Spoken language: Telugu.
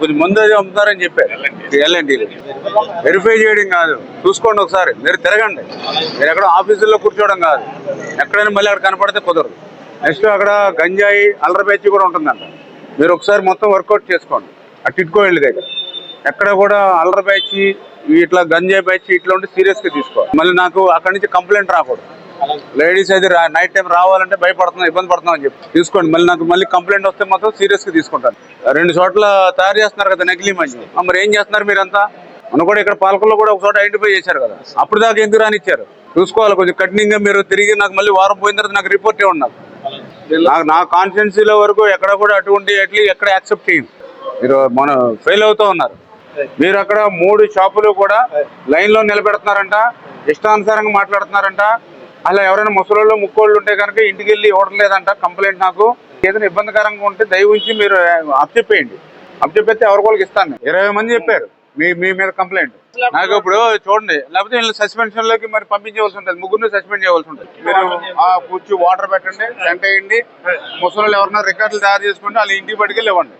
కొంచెం ముందు అమ్ముతారని చెప్పారు. ఎల్ఎన్టీ వెరిఫై చేయడం కాదు. చూసుకోండి ఒకసారి. మీరు తిరగండి. మీరు ఎక్కడ ఆఫీసుల్లో కూర్చోవడం కాదు. ఎక్కడైనా మళ్ళీ అక్కడ కనపడితే కుదరదు. నెక్స్ట్ అక్కడ గంజాయి అల్లరపేచి బ్యాచ్ కూడా ఉంటుందంట. మీరు ఒకసారి మొత్తం వర్కౌట్ చేసుకోండి. ఆ టిట్కో వెళ్ళి దగ్గర. ఎక్కడ కూడా అల్లరపేచి బ్యాచ్ ఇట్లా గంజాయి బ్యాచ్ ఇట్లా ఉంటే సీరియస్గా తీసుకోవాలి. మళ్ళీ నాకు అక్కడి నుంచి కంప్లైంట్ రాకూడదు. లేడీస్ అయితే రా- నైట్ టైం రావాలంటే భయపడుతున్నాం ఇబ్బంది పడుతున్నాం అని చెప్పి. తీసుకోండి మళ్ళీ నాకు మళ్ళీ కంప్లైంట్ వస్తే మాత్రం సీరియస్గా తీసుకుంటాను. రెండు చోట్ల తయారు చేస్తున్నారు కదా నకిలీ మంచి. మరి ఏం చేస్తున్నారు మీరంతా? మనం కూడా ఇక్కడ పాలకుల్లో కూడా ఒక చోట ఐడెంటిఫై చేశారు కదా. అప్పుడు దాకా ఎందుకు రానిచ్చారు? చూసుకోవాలి కొంచెం కఠినంగా మీరు తిరిగి నాకు మళ్ళీ వారం పోయిన తర్వాత నాకు రిపోర్ట్ ఇవ్వండి నాకు నాకు నా కాన్స్టిట్యున్సీలో వరకు ఎక్కడ కూడా అటువంటి అట్లీ ఎక్కడ యాక్సెప్ట్ చేయండి మీరు మన ఫెయిల్ అవుతూ ఉన్నారు. మీరు అక్కడ మూడు షాపులు కూడా లైన్లో నిలబెడుతున్నారంట ఇష్టానుసారంగా మాట్లాడుతున్నారంట అలా ఎవరైనా ముసలోళ్ళు ముక్కోళ్ళు ఉంటే కనుక ఇంటికి వెళ్ళి ఇవ్వట్లేదంట కంప్లైంట్ నాకు. ఏదైనా ఇబ్బందికరంగా ఉంటే దయవుంచి మీరు అప్పచెప్పేయండి అప్పచెప్పేస్తే ఎవరి వాళ్ళకి ఇస్తాను ఇరవై మంది చెప్పారు. మీ మీ మీద కంప్లైంట్ నాకు ఇప్పుడు చూడండి లేకపోతే వీళ్ళు సస్పెన్షన్లోకి మరి పంపించవలసి ఉంటుంది. ముగ్గురు సస్పెండ్ చేయవలసి ఉంటుంది. మీరు ఆ కూర్చి వాటర్ పెట్టండి సెంట్ వేయండి. ముసలి ఎవరన్నా రికార్డులు తయారు చేసుకుంటే వాళ్ళు ఇంటికి పట్టుకెళ్ళి ఇవ్వండి.